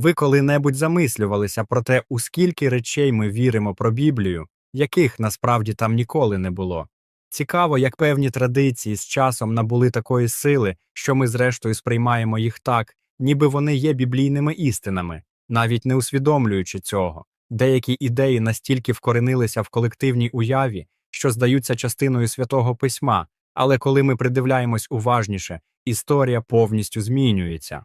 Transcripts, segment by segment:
Ви коли-небудь замислювалися про те, у скільки речей ми віримо про Біблію, яких насправді там ніколи не було. Цікаво, як певні традиції з часом набули такої сили, що ми зрештою сприймаємо їх так, ніби вони є біблійними істинами, навіть не усвідомлюючи цього. Деякі ідеї настільки вкоренилися в колективній уяві, що здаються частиною святого письма, але коли ми придивляємось уважніше, історія повністю змінюється.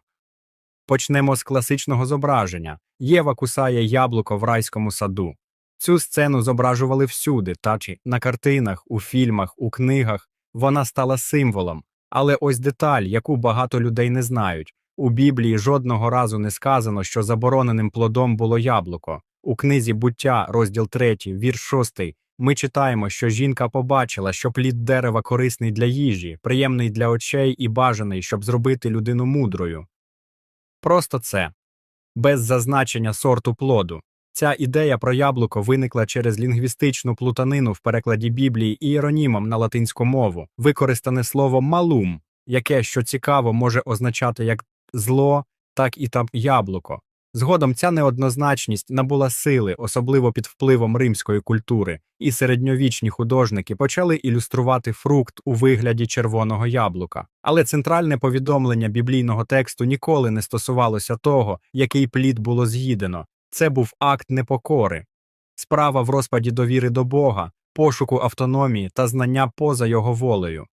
Почнемо з класичного зображення. Єва кусає яблуко в райському саду. Цю сцену зображували всюди, та чи на картинах, у фільмах, у книгах. Вона стала символом. Але ось деталь, яку багато людей не знають. У Біблії жодного разу не сказано, що забороненим плодом було яблуко. У книзі буття, розділ 3, вірш 6, ми читаємо, що жінка побачила, що плід дерева корисний для їжі, приємний для очей і бажаний, щоб зробити людину мудрою. Просто це. Без зазначення сорту плоду. Ця ідея про яблуко виникла через лінгвістичну плутанину в перекладі Біблії і іеронімом на латинську мову, використане слово малум, яке, що цікаво, може означати як зло, так і там яблуко. Згодом ця неоднозначність набула сили, особливо під впливом римської культури, і середньовічні художники почали ілюструвати фрукт у вигляді червоного яблука. Але центральне повідомлення біблійного тексту ніколи не стосувалося того, який плід було з'їдено. Це був акт непокори, справа в розпаді довіри до Бога, пошуку автономії та знання поза його волею.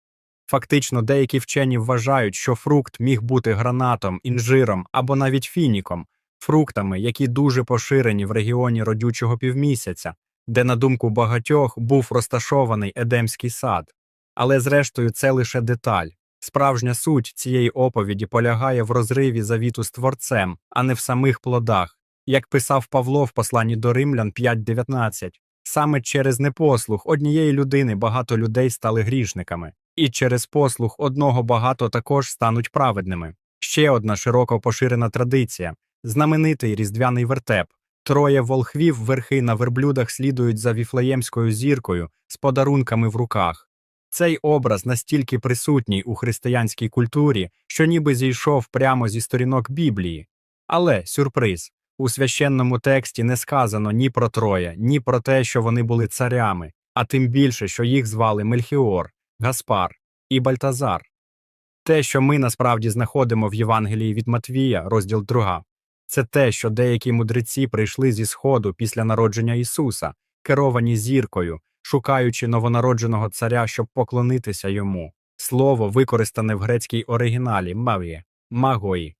Фактично, деякі вчені вважають, що фрукт міг бути гранатом, інжиром або навіть фініком, фруктами, які дуже поширені в регіоні родючого півмісяця, де, на думку багатьох, був розташований Едемський сад. Але зрештою це лише деталь. Справжня суть цієї оповіді полягає в розриві завіту з творцем, а не в самих плодах. Як писав Павло в посланні до Римлян 5.19, саме через непослух однієї людини багато людей стали грішниками, і через послух одного багато також стануть праведними. Ще одна широко поширена традиція знаменитий різдвяний вертеп. Троє волхвів верхи на верблюдах слідують за віфлеємською зіркою з подарунками в руках. Цей образ настільки присутній у християнській культурі, що ніби зійшов прямо зі сторінок Біблії. Але сюрприз у священному тексті не сказано ні про троє, ні про те, що вони були царями, а тим більше, що їх звали Мельхіор, Гаспар і Бальтазар. Те, що ми насправді знаходимо в Євангелії від Матвія, розділ 2, це те, що деякі мудреці прийшли зі Сходу після народження Ісуса, керовані зіркою, шукаючи новонародженого царя, щоб поклонитися йому. Слово використане в грецькій оригіналі мав'є, магої.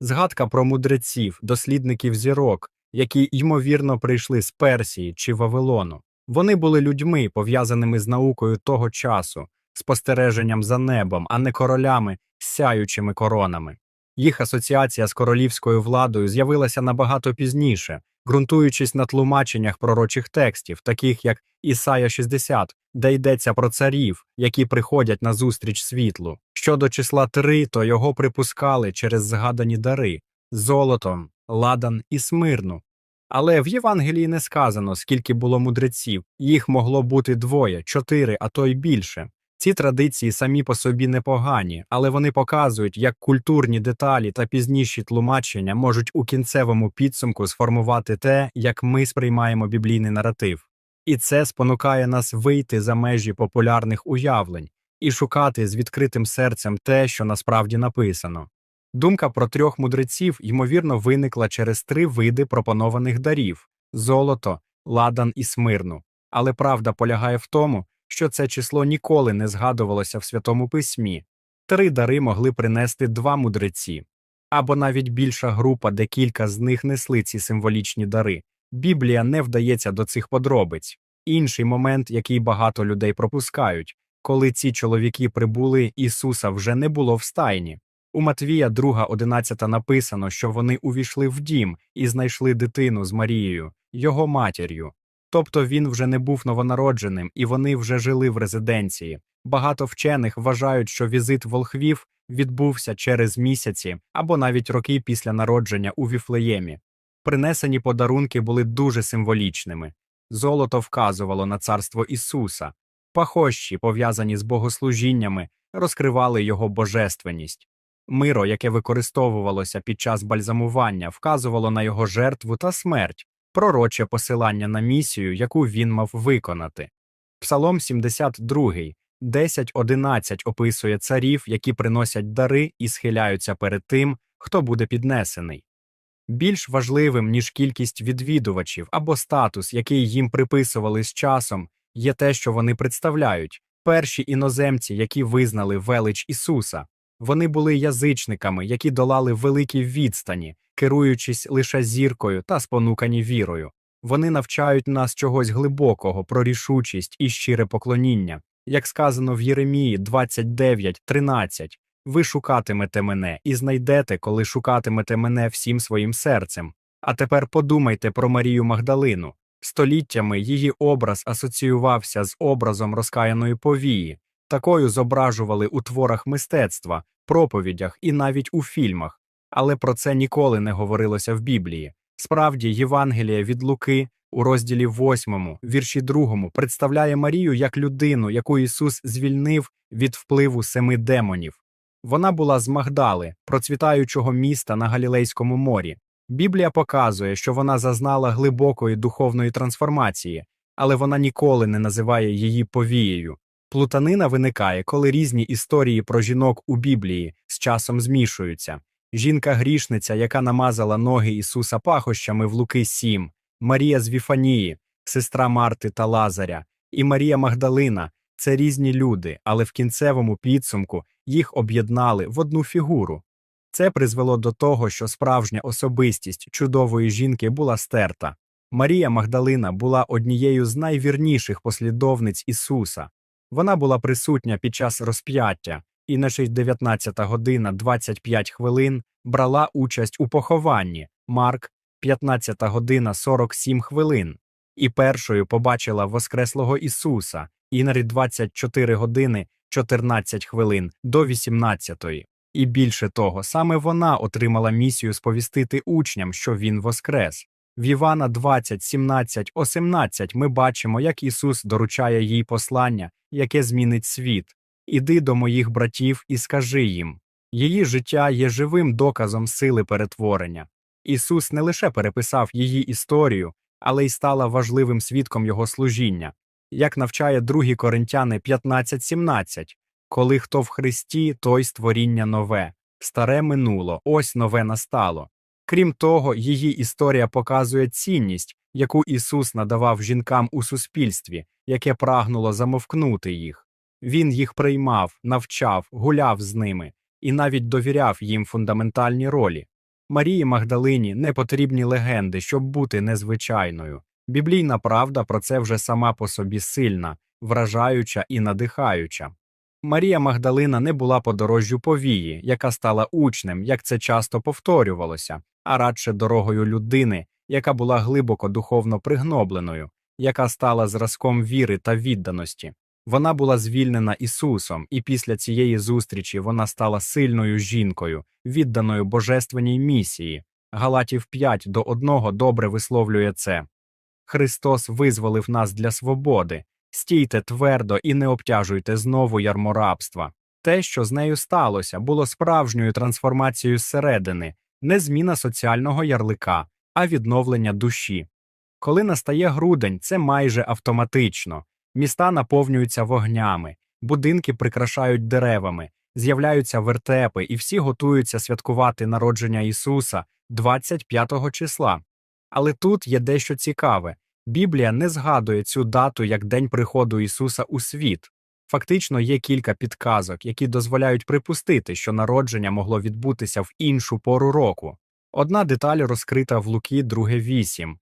Згадка про мудреців, дослідників зірок, які ймовірно прийшли з Персії чи Вавилону. Вони були людьми, пов'язаними з наукою того часу, спостереженням за небом, а не королями сяючими коронами. Їх асоціація з королівською владою з'явилася набагато пізніше, ґрунтуючись на тлумаченнях пророчих текстів, таких як Ісая 60, де йдеться про царів, які приходять на зустріч світлу. Щодо числа три, то його припускали через згадані дари золотом, ладан і смирну. Але в Євангелії не сказано, скільки було мудреців, їх могло бути двоє, чотири, а то й більше. Ці традиції самі по собі непогані, але вони показують, як культурні деталі та пізніші тлумачення можуть у кінцевому підсумку сформувати те, як ми сприймаємо біблійний наратив. І це спонукає нас вийти за межі популярних уявлень і шукати з відкритим серцем те, що насправді написано. Думка про трьох мудреців, ймовірно, виникла через три види пропонованих дарів золото, ладан і смирну. Але правда полягає в тому, що це число ніколи не згадувалося в Святому Письмі. Три дари могли принести два мудреці, або навіть більша група, де кілька з них несли ці символічні дари. Біблія не вдається до цих подробиць. Інший момент, який багато людей пропускають, коли ці чоловіки прибули, Ісуса вже не було в стайні. У Матвія 2.11 написано, що вони увійшли в дім і знайшли дитину з Марією, його матір'ю. Тобто він вже не був новонародженим, і вони вже жили в резиденції. Багато вчених вважають, що візит волхвів відбувся через місяці або навіть роки після народження у Віфлеємі. Принесені подарунки були дуже символічними. Золото вказувало на царство Ісуса, пахощі, пов'язані з богослужіннями, розкривали його божественність. Миро, яке використовувалося під час бальзамування, вказувало на його жертву та смерть, пророче посилання на місію, яку він мав виконати. Псалом 72, 10.11 описує царів, які приносять дари і схиляються перед тим, хто буде піднесений. Більш важливим, ніж кількість відвідувачів або статус, який їм приписували з часом, є те, що вони представляють перші іноземці, які визнали велич Ісуса. Вони були язичниками, які долали великі відстані, керуючись лише зіркою та спонукані вірою. Вони навчають нас чогось глибокого про рішучість і щире поклоніння. Як сказано в Єремії 29.13, ви шукатимете мене і знайдете, коли шукатимете мене всім своїм серцем. А тепер подумайте про Марію Магдалину. Століттями її образ асоціювався з образом розкаяної повії, такою зображували у творах мистецтва, проповідях і навіть у фільмах, але про це ніколи не говорилося в Біблії. Справді, Євангелія від Луки у розділі 8, вірші 2, представляє Марію як людину, яку Ісус звільнив від впливу семи демонів. Вона була з Магдали, процвітаючого міста на Галілейському морі. Біблія показує, що вона зазнала глибокої духовної трансформації, але вона ніколи не називає її повією. Плутанина виникає, коли різні історії про жінок у Біблії з часом змішуються. Жінка-грішниця, яка намазала ноги Ісуса пахощами в Луки 7, Марія з Віфанії, сестра Марти та Лазаря, і Марія Магдалина це різні люди, але в кінцевому підсумку їх об'єднали в одну фігуру. Це призвело до того, що справжня особистість чудової жінки була стерта. Марія Магдалина була однією з найвірніших послідовниць Ісуса. Вона була присутня під час розп'яття і на 19 година 25 хвилин брала участь у похованні Марк 15 година 47 хвилин, і першою побачила Воскреслого Ісуса Інарі 24 години 14 хвилин до 18. І більше того, саме вона отримала місію сповістити учням, що він воскрес. В Івана 20, 17, 18 ми бачимо, як Ісус доручає їй послання, яке змінить світ. Іди до моїх братів і скажи їм. Її життя є живим доказом сили перетворення. Ісус не лише переписав її історію, але й стала важливим свідком його служіння, як навчає 2 Коринтяни 15.17 коли хто в Христі, той створіння нове, старе минуло, ось нове настало. Крім того, її історія показує цінність, яку Ісус надавав жінкам у суспільстві, яке прагнуло замовкнути їх. Він їх приймав, навчав, гуляв з ними і навіть довіряв їм фундаментальні ролі. Марії Магдалині не потрібні легенди, щоб бути незвичайною. Біблійна правда про це вже сама по собі сильна, вражаюча і надихаюча. Марія Магдалина не була подорожжю повії, яка стала учнем, як це часто повторювалося, а радше дорогою людини, яка була глибоко духовно пригнобленою, яка стала зразком віри та відданості. Вона була звільнена Ісусом, і після цієї зустрічі вона стала сильною жінкою, відданою божественній місії. Галатів 5 до 1 добре висловлює це. Христос визволив нас для свободи, Стійте твердо і не обтяжуйте знову ярмо рабства. Те, що з нею сталося, було справжньою трансформацією зсередини, не зміна соціального ярлика, а відновлення душі. Коли настає грудень, це майже автоматично. Міста наповнюються вогнями, будинки прикрашають деревами, з'являються вертепи, і всі готуються святкувати народження Ісуса 25 числа. Але тут є дещо цікаве Біблія не згадує цю дату як день приходу Ісуса у світ. Фактично є кілька підказок, які дозволяють припустити, що народження могло відбутися в іншу пору року. Одна деталь розкрита в Луки 2.8.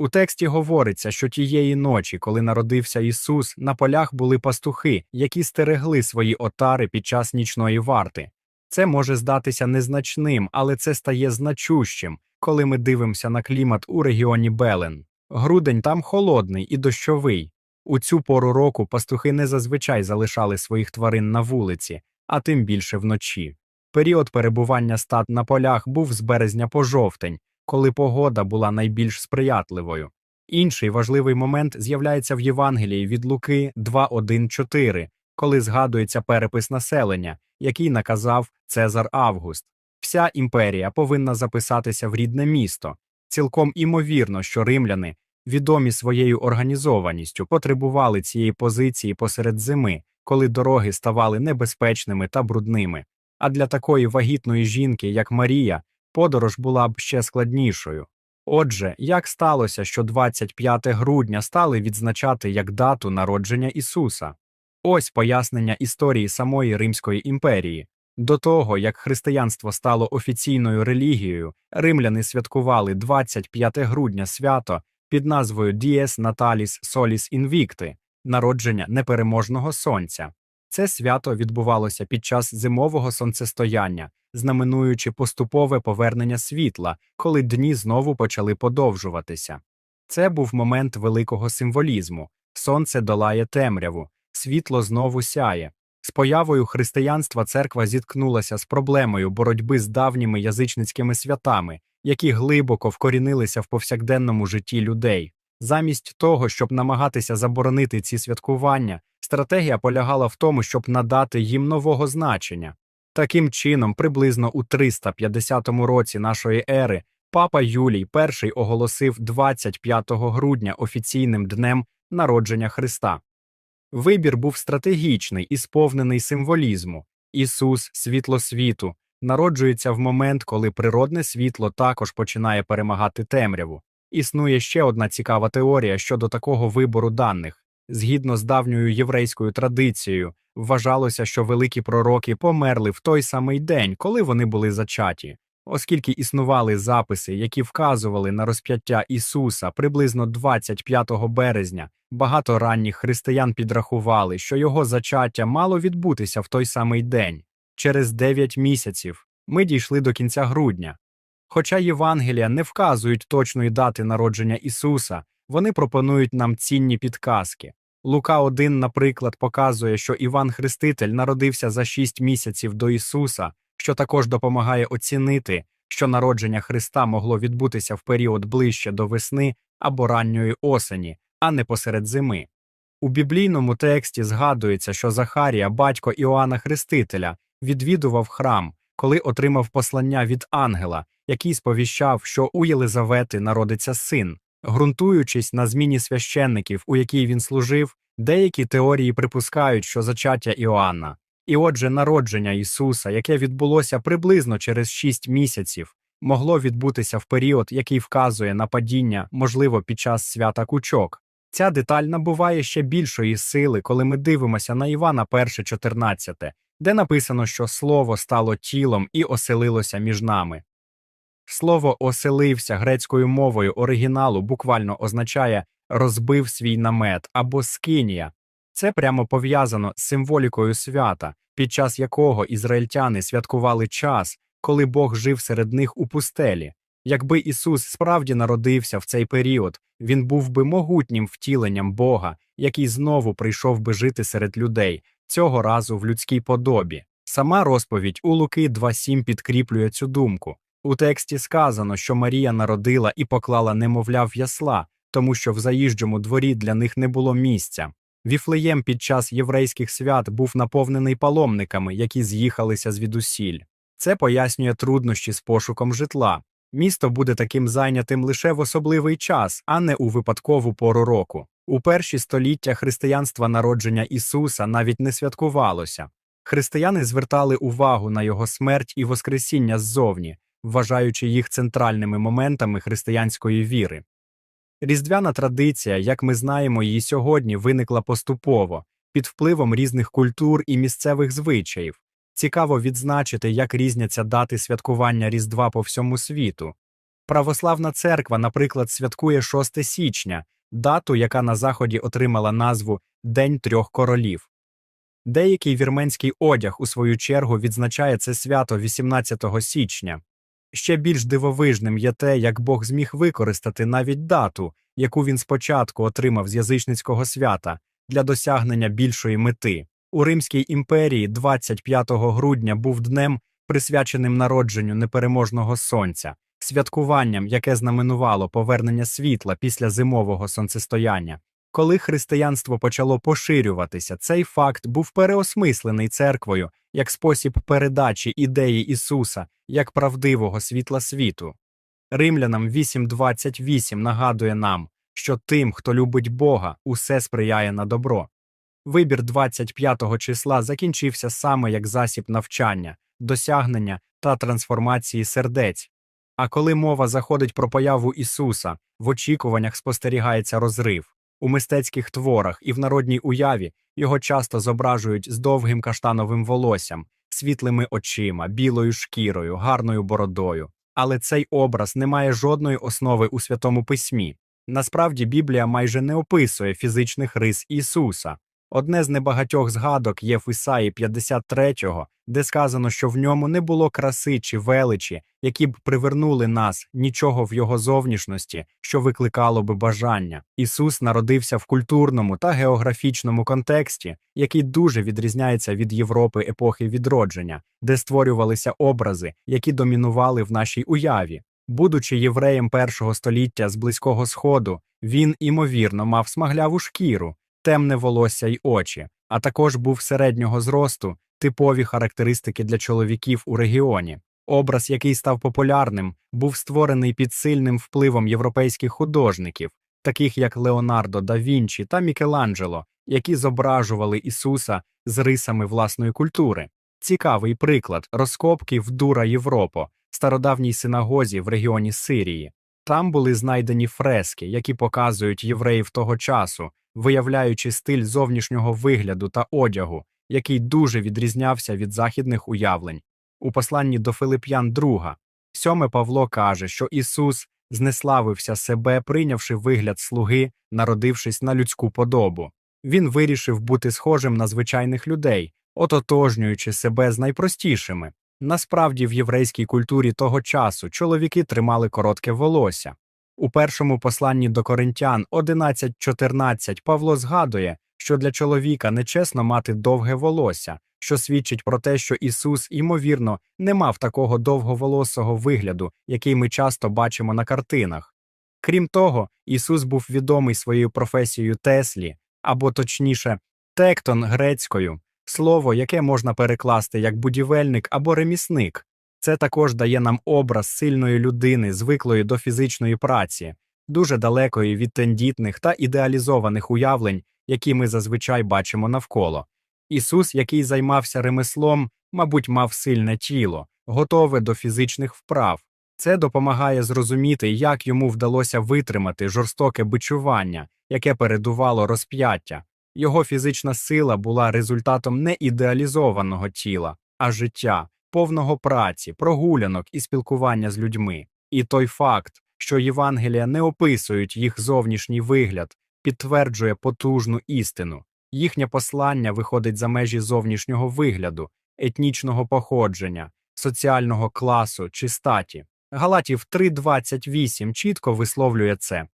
У тексті говориться, що тієї ночі, коли народився Ісус, на полях були пастухи, які стерегли свої отари під час нічної варти. Це може здатися незначним, але це стає значущим, коли ми дивимося на клімат у регіоні Белен. Грудень там холодний і дощовий. У цю пору року пастухи не зазвичай залишали своїх тварин на вулиці, а тим більше вночі. Період перебування стад на полях був з березня по жовтень, коли погода була найбільш сприятливою. Інший важливий момент з'являється в Євангелії від Луки 2.1.4, коли згадується перепис населення, який наказав Цезар Август. Вся імперія повинна записатися в рідне місто. Цілком імовірно, що римляни, відомі своєю організованістю, потребували цієї позиції посеред зими, коли дороги ставали небезпечними та брудними. А для такої вагітної жінки, як Марія, подорож була б ще складнішою. Отже, як сталося, що 25 грудня стали відзначати як дату народження Ісуса? Ось пояснення історії самої Римської імперії. До того, як християнство стало офіційною релігією, римляни святкували 25 грудня свято під назвою Dies Natalis Solis Invicti – народження непереможного сонця. Це свято відбувалося під час зимового сонцестояння, знаменуючи поступове повернення світла, коли дні знову почали подовжуватися. Це був момент великого символізму сонце долає темряву, світло знову сяє. З появою християнства церква зіткнулася з проблемою боротьби з давніми язичницькими святами, які глибоко вкорінилися в повсякденному житті людей. Замість того, щоб намагатися заборонити ці святкування, стратегія полягала в тому, щоб надати їм нового значення. Таким чином, приблизно у 350 році нашої ери, папа Юлій І оголосив 25 грудня офіційним днем народження Христа. Вибір був стратегічний і сповнений символізму. Ісус, світло світу, народжується в момент, коли природне світло також починає перемагати темряву. Існує ще одна цікава теорія щодо такого вибору даних. Згідно з давньою єврейською традицією, вважалося, що великі пророки померли в той самий день, коли вони були зачаті. Оскільки існували записи, які вказували на розп'яття Ісуса приблизно 25 березня, багато ранніх християн підрахували, що його зачаття мало відбутися в той самий день. Через 9 місяців ми дійшли до кінця грудня. Хоча Євангелія не вказують точної дати народження Ісуса, вони пропонують нам цінні підказки. Лука 1, наприклад, показує, що Іван Хреститель народився за 6 місяців до Ісуса, що також допомагає оцінити, що народження Христа могло відбутися в період ближче до весни або ранньої осені, а не посеред зими. У біблійному тексті згадується, що Захарія, батько Іоанна Хрестителя, відвідував храм, коли отримав послання від ангела, який сповіщав, що у Єлизавети народиться син. Ґрунтуючись на зміні священників, у якій він служив, деякі теорії припускають, що зачаття Іоанна, і отже, народження Ісуса, яке відбулося приблизно через шість місяців, могло відбутися в період, який вказує на падіння, можливо, під час свята кучок. Ця деталь набуває ще більшої сили, коли ми дивимося на Івана 1.14, де написано, що Слово стало тілом і оселилося між нами. Слово оселився грецькою мовою оригіналу буквально означає розбив свій намет або скинія. Це прямо пов'язано з символікою свята, під час якого ізраїльтяни святкували час, коли Бог жив серед них у пустелі. Якби Ісус справді народився в цей період, він був би могутнім втіленням Бога, який знову прийшов би жити серед людей, цього разу в людській подобі. Сама розповідь у Луки 2.7 підкріплює цю думку. У тексті сказано, що Марія народила і поклала немовля в ясла, тому що в заїжджому дворі для них не було місця. Віфлеєм під час єврейських свят був наповнений паломниками, які з'їхалися звідусіль. Це пояснює труднощі з пошуком житла. Місто буде таким зайнятим лише в особливий час, а не у випадкову пору року. У перші століття християнства народження Ісуса навіть не святкувалося. Християни звертали увагу на його смерть і Воскресіння ззовні, вважаючи їх центральними моментами християнської віри. Різдвяна традиція, як ми знаємо, її сьогодні виникла поступово, під впливом різних культур і місцевих звичаїв. Цікаво відзначити, як різняться дати святкування Різдва по всьому світу. Православна церква, наприклад, святкує 6 січня, дату, яка на Заході отримала назву День трьох королів. Деякий вірменський одяг, у свою чергу, відзначає це свято 18 січня. Ще більш дивовижним є те, як Бог зміг використати навіть дату, яку він спочатку отримав з язичницького свята, для досягнення більшої мети. У Римській імперії 25 грудня був днем, присвяченим народженню непереможного сонця, святкуванням, яке знаменувало повернення світла після зимового сонцестояння. Коли християнство почало поширюватися, цей факт був переосмислений церквою як спосіб передачі ідеї Ісуса як правдивого світла світу. Римлянам 8.28 нагадує нам, що тим, хто любить Бога, усе сприяє на добро. Вибір 25-го числа закінчився саме як засіб навчання, досягнення та трансформації сердець. А коли мова заходить про появу Ісуса, в очікуваннях спостерігається розрив. У мистецьких творах і в народній уяві його часто зображують з довгим каштановим волоссям, світлими очима, білою шкірою, гарною бородою. Але цей образ не має жодної основи у Святому Письмі. Насправді Біблія майже не описує фізичних рис Ісуса. Одне з небагатьох згадок є в Ісаї 53-го, де сказано, що в ньому не було краси чи величі, які б привернули нас нічого в його зовнішності, що викликало би бажання. Ісус народився в культурному та географічному контексті, який дуже відрізняється від Європи епохи відродження, де створювалися образи, які домінували в нашій уяві. Будучи євреєм першого століття з Близького Сходу, він, імовірно, мав смагляву шкіру, темне волосся й очі, а також був середнього зросту, типові характеристики для чоловіків у регіоні. Образ, який став популярним, був створений під сильним впливом європейських художників, таких як Леонардо да Вінчі та Мікеланджело, які зображували Ісуса з рисами власної культури. Цікавий приклад розкопки в Дура Європо, стародавній синагозі в регіоні Сирії. Там були знайдені фрески, які показують євреїв того часу, виявляючи стиль зовнішнього вигляду та одягу, який дуже відрізнявся від західних уявлень. У посланні до Филип'ян 2, сьоме Павло каже, що Ісус знеславився себе, прийнявши вигляд слуги, народившись на людську подобу. Він вирішив бути схожим на звичайних людей, ототожнюючи себе з найпростішими. Насправді, в єврейській культурі того часу чоловіки тримали коротке волосся. У першому посланні до Коринтян 11.14 Павло згадує, що для чоловіка нечесно мати довге волосся, що свідчить про те, що Ісус, ймовірно, не мав такого довговолосого вигляду, який ми часто бачимо на картинах. Крім того, Ісус був відомий своєю професією Теслі, або точніше, тектон грецькою, слово, яке можна перекласти як будівельник або ремісник. Це також дає нам образ сильної людини, звиклої до фізичної праці, дуже далекої від тендітних та ідеалізованих уявлень, які ми зазвичай бачимо навколо. Ісус, який займався ремеслом, мабуть, мав сильне тіло, готове до фізичних вправ. Це допомагає зрозуміти, як йому вдалося витримати жорстоке бичування, яке передувало розп'яття. Його фізична сила була результатом не ідеалізованого тіла, а життя, повного праці, прогулянок і спілкування з людьми. І той факт, що Євангелія не описують їх зовнішній вигляд, підтверджує потужну істину. Їхнє послання виходить за межі зовнішнього вигляду, етнічного походження, соціального класу чи статі. Галатів 3.28 чітко висловлює це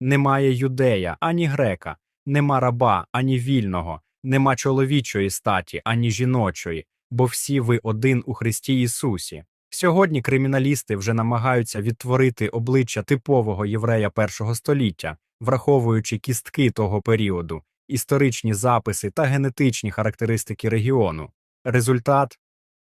немає юдея ані грека, нема раба ані вільного, нема чоловічої статі, ані жіночої, бо всі ви один у Христі Ісусі. Сьогодні криміналісти вже намагаються відтворити обличчя типового єврея першого століття, враховуючи кістки того періоду, історичні записи та генетичні характеристики регіону. Результат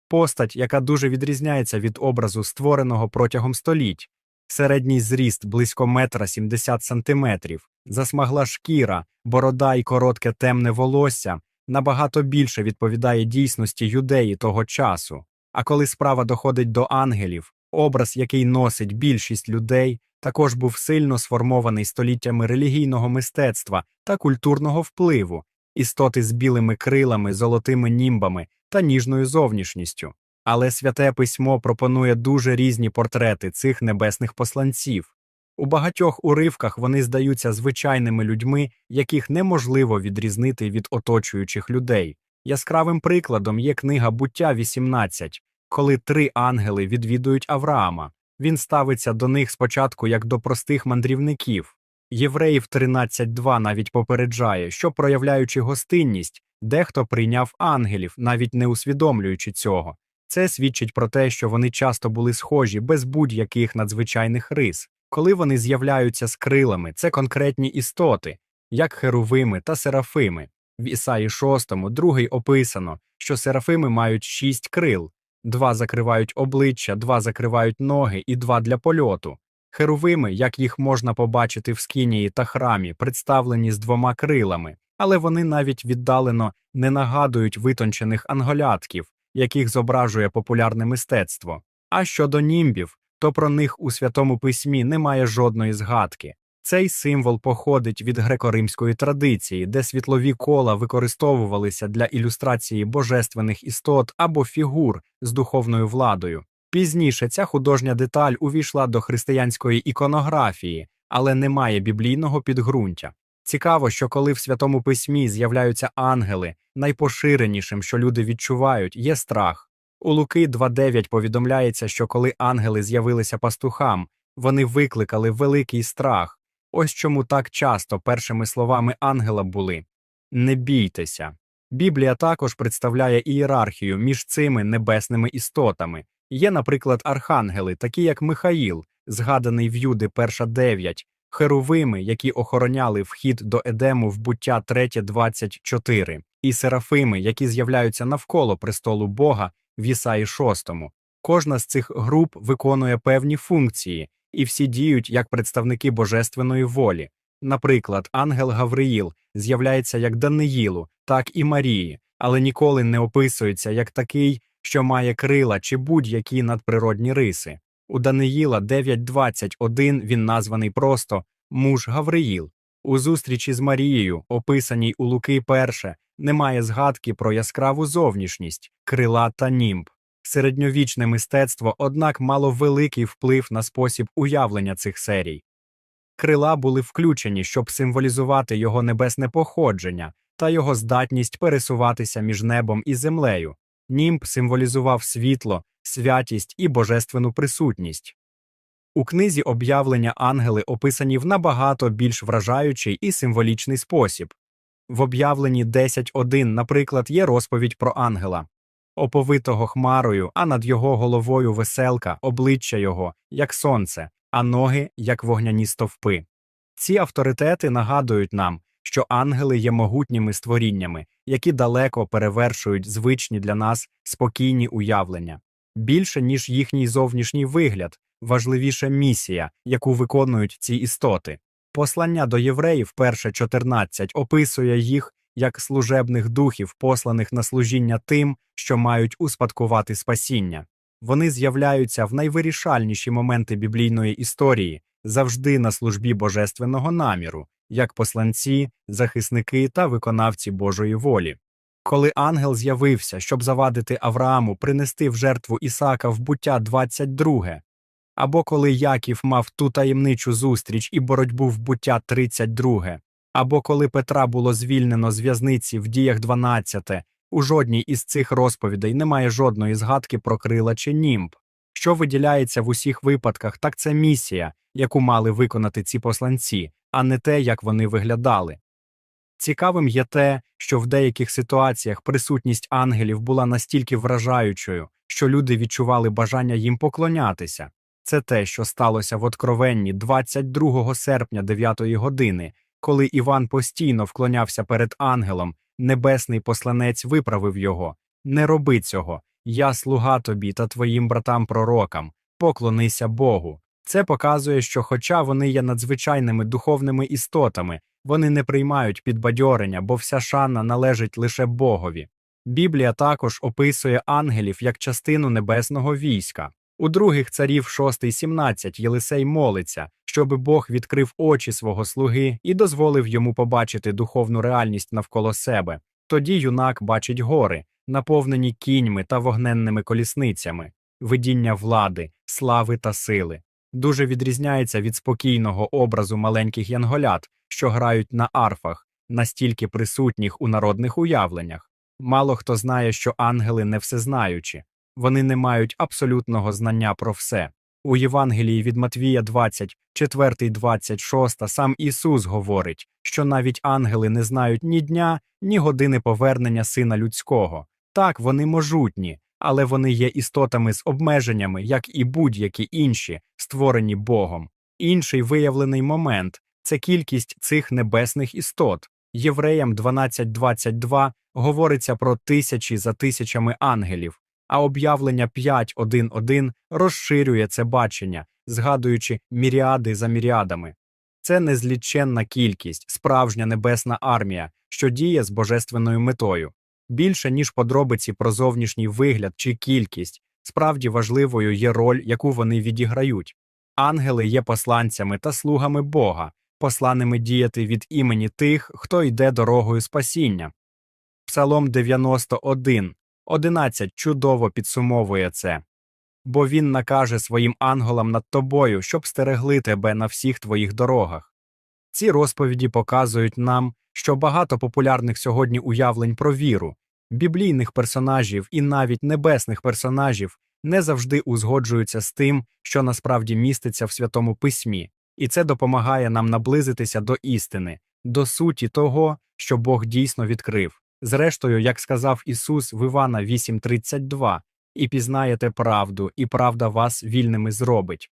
постать, яка дуже відрізняється від образу, створеного протягом століть, середній зріст близько метра 70 сантиметрів, засмагла шкіра, борода і коротке темне волосся набагато більше відповідає дійсності юдеї того часу. А коли справа доходить до ангелів, образ, який носить більшість людей, також був сильно сформований століттями релігійного мистецтва та культурного впливу, істоти з білими крилами, золотими німбами та ніжною зовнішністю. Але святе письмо пропонує дуже різні портрети цих небесних посланців. У багатьох уривках вони здаються звичайними людьми, яких неможливо відрізнити від оточуючих людей. Яскравим прикладом є книга Буття 18, коли три ангели відвідують Авраама. Він ставиться до них спочатку як до простих мандрівників. Євреїв 13.2 навіть попереджає, що, проявляючи гостинність, дехто прийняв ангелів, навіть не усвідомлюючи цього. Це свідчить про те, що вони часто були схожі без будь-яких надзвичайних рис. Коли вони з'являються з крилами, це конкретні істоти, як херовими та серафими. В Ісаї 6 другий описано, що серафими мають шість крил, два закривають обличчя, два закривають ноги і два для польоту. Херовими, як їх можна побачити в скинії та храмі, представлені з двома крилами, але вони навіть віддалено не нагадують витончених анголятків, яких зображує популярне мистецтво. А щодо німбів, то про них у Святому Письмі немає жодної згадки. Цей символ походить від греко-римської традиції, де світлові кола використовувалися для ілюстрації божественних істот або фігур з духовною владою. Пізніше ця художня деталь увійшла до християнської іконографії, але не має біблійного підґрунтя. Цікаво, що коли в Святому Письмі з'являються ангели, найпоширенішим, що люди відчувають, є страх. У Луки 2.9 повідомляється, що коли ангели з'явилися пастухам, вони викликали великий страх. Ось чому так часто першими словами ангела були не бійтеся. Біблія також представляє ієрархію між цими небесними істотами. Є, наприклад, архангели, такі як Михаїл, згаданий в Юди 1.9, херовими, які охороняли вхід до Едему в буття 3.24, і серафими, які з'являються навколо престолу Бога в Ісаї 6. Кожна з цих груп виконує певні функції, і всі діють як представники божественної волі. Наприклад, ангел Гавриїл з'являється як Даниїлу, так і Марії, але ніколи не описується як такий, що має крила чи будь-які надприродні риси. У Даниїла 9.21 він названий просто муж Гавриїл. У зустрічі з Марією, описаній у Луки перше, немає згадки про яскраву зовнішність, крила та німб. Середньовічне мистецтво, однак, мало великий вплив на спосіб уявлення цих серій. Крила були включені, щоб символізувати його небесне походження та його здатність пересуватися між небом і землею. Німб символізував світло, святість і божественну присутність. У книзі об'явлення ангели описані в набагато більш вражаючий і символічний спосіб. В об'явленні 10.1, наприклад, є розповідь про ангела, оповитого хмарою, а над його головою веселка, обличчя його, як сонце, а ноги, як вогняні стовпи. Ці авторитети нагадують нам, що ангели є могутніми створіннями, які далеко перевершують звичні для нас спокійні уявлення. Більше, ніж їхній зовнішній вигляд, важливіша місія, яку виконують ці істоти. Послання до євреїв, перше 14, описує їх як служебних духів, посланих на служіння тим, що мають успадкувати спасіння. Вони з'являються в найвирішальніші моменти біблійної історії, завжди на службі божественного наміру, як посланці, захисники та виконавці Божої волі. Коли ангел з'явився, щоб завадити Аврааму принести в жертву Ісака в буття 22, або коли Яків мав ту таємничу зустріч і боротьбу в буття 32, або коли Петра було звільнено з в'язниці в діях 12, у жодній із цих розповідей немає жодної згадки про крила чи німб. Що виділяється в усіх випадках, так це місія, яку мали виконати ці посланці, а не те, як вони виглядали. Цікавим є те, що в деяких ситуаціях присутність ангелів була настільки вражаючою, що люди відчували бажання їм поклонятися. Це те, що сталося в Откровенні 22 серпня 9 години, коли Іван постійно вклонявся перед ангелом, небесний посланець виправив його Не роби цього, я слуга тобі та твоїм братам пророкам, поклонися Богу. Це показує, що, хоча вони є надзвичайними духовними істотами, вони не приймають підбадьорення, бо вся шана належить лише Богові. Біблія також описує ангелів як частину небесного війська. У других царів 6.17 Єлисей молиться, щоби Бог відкрив очі свого слуги і дозволив йому побачити духовну реальність навколо себе. Тоді юнак бачить гори, наповнені кіньми та вогненними колісницями, видіння влади, слави та сили. Дуже відрізняється від спокійного образу маленьких янголят, що грають на арфах, настільки присутніх у народних уявленнях. Мало хто знає, що ангели не всезнаючі, вони не мають абсолютного знання про все. У Євангелії від Матвія 20, 4, 26 сам Ісус говорить, що навіть ангели не знають ні дня, ні години повернення Сина Людського. Так, вони можутні, але вони є істотами з обмеженнями, як і будь-які інші, створені Богом. Інший виявлений момент це кількість цих небесних істот. Євреям 12.22 говориться про тисячі за тисячами ангелів, а об'явлення 5.1.1 розширює це бачення, згадуючи міріади за міріадами. Це незліченна кількість, справжня небесна армія, що діє з божественною метою. Більше, ніж подробиці про зовнішній вигляд чи кількість, справді важливою є роль, яку вони відіграють. Ангели є посланцями та слугами Бога, посланими діяти від імені тих, хто йде дорогою спасіння. Псалом 91, 11 чудово підсумовує це. Бо він накаже своїм ангелам над тобою, щоб стерегли тебе на всіх твоїх дорогах. Ці розповіді показують нам, що багато популярних сьогодні уявлень про віру, біблійних персонажів і навіть небесних персонажів не завжди узгоджуються з тим, що насправді міститься в Святому Письмі, і це допомагає нам наблизитися до істини, до суті того, що Бог дійсно відкрив. Зрештою, як сказав Ісус в Івана 8.32, і пізнаєте правду, і правда вас вільними зробить.